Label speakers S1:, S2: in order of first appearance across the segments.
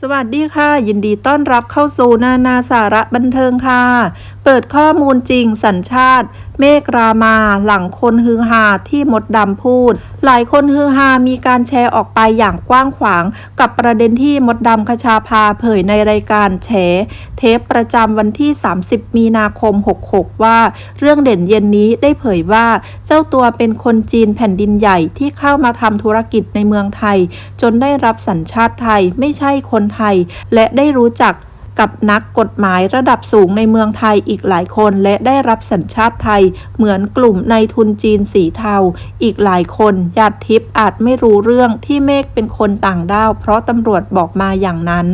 S1: สวัสดีค่ะ ยินดีต้อนรับเข้าสู่นานาสาระบันเทิงค่ะ เปิดข้อมูลจริงสัญชาติเมฆรามาหลังคนฮือฮาที่มดดำพูด หลายคนฮือฮามีการแชร์ออกไปอย่างกว้างขวาง กับประเด็นที่มดดำคชาพาเผยในรายการแฉ เทปประจำวันที่ 30 มีนาคม 66 ว่า เรื่องเด่นเย็นนี้ได้เผยว่า เจ้าตัวเป็นคนจีนแผ่นดินใหญ่ที่เข้ามาทำธุรกิจในเมืองไทย จนได้รับสัญชาติไทยไม่ใช่คนไทย และได้รู้จัก กับนักกฎหมายระดับสูงในเมืองไทยอีกหลายคน และได้รับสัญชาติไทย เหมือนกลุ่มในทุนจีนสีเทา อีกหลายคนญาติทิพย์อาจไม่รู้เรื่องที่เมฆเป็นคนต่างด้าว เพราะตำรวจบอกมาอย่างนั้น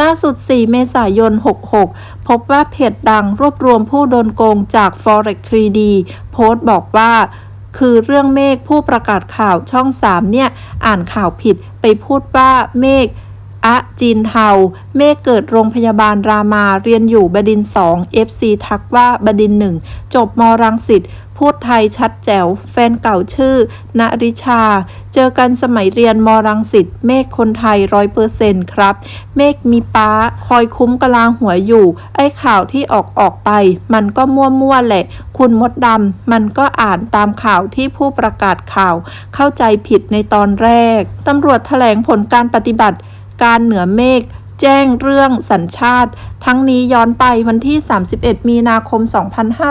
S1: ล่าสุด 4 เมษายน 66 พบว่าเพจดังรวบรวมผู้โดนโกงจาก Forex 3D โพสต์บอกว่า คือเรื่องเมฆผู้ประกาศข่าวช่อง 3 เนี่ย อ่านข่าวผิดไปพูดว่าเมฆ อะจีนเทา เมฆเกิดโรงพยาบาลรามาเรียนอยู่บดินทร์2 FC ทักว่าบดินหนึ่งจบมรังสิตพูดไทยชัดแจ๋ว แฟนเก่าชื่อ ณริชา เจอกันสมัยเรียนมรังสิตเมฆคนไทยร้อยเปอร์เซ็นต์ครับ เมฆมีป้า คอยคุ้มกลางหัวอยู่ ไอ้ข่าวที่ออกออกไป มันก็มั่วๆแหละ คุณมดดำมันก็อ่านตามข่าวที่ผู้ประกาศข่าว เข้าใจผิดในตอนแรก ตำรวจแถลงผลการปฏิบัติ การเหนือเมฆแจ้งเรื่องสัญชาติ ทั้งนี้ย้อนไปวันที่ 31 มีนาคม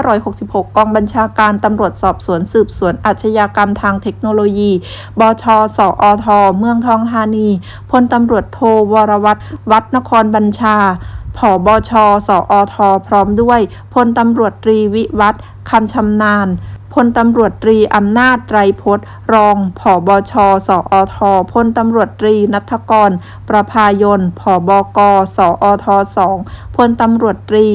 S1: 2566 กองบัญชาการตำรวจสอบสวนสืบสวนอาชญากรรมทางเทคโนโลยี บช สอทเมืองทองธานี พลตำรวจโทวรวัตรวัดนครบัญชาผอบช สอทพร้อมด้วย พลตำรวจตรีวิวัฒน์คำชำนาญ พลตำรวจตรีอำนาจไตรพจน์ รองผอบชสอทพลตำรวจตรีนัทกร ประภายนผอบกสอทสองพลตำรวจตรี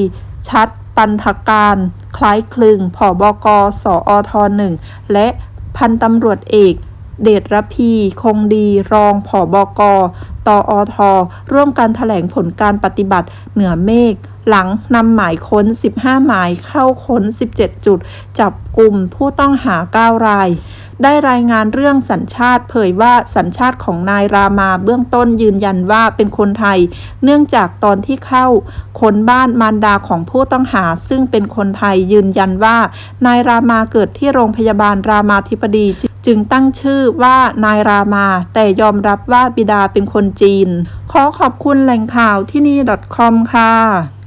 S1: ชัดปันธการ คล้ายคลึงผอบกสอทหนึ่งและพันตำรวจเอกเดชระพีคงดีรองผอบกตออทร่วมกันถแถลงผลการปฏิบัติเหนือเมฆ หลังนำหมายค้น 15 หมายเข้าค้น 17 จุด จับกลุ่มผู้ต้องหา 9 ราย ได้รายงานเรื่องสัญชาติเผยว่าสัญชาติของนายรามาเบื้องต้นยืนยันว่าเป็นคนไทย เนื่องจากตอนที่เข้าค้นบ้านมารดาของผู้ต้องหาซึ่งเป็นคนไทยยืนยันว่านายรามาเกิดที่โรงพยาบาลรามาธิบดีจึงตั้งชื่อว่านายรามา แต่ยอมรับว่าบิดาเป็นคนจีน ขอขอบคุณแหล่งข่าวที่นี่ .com ค่ะ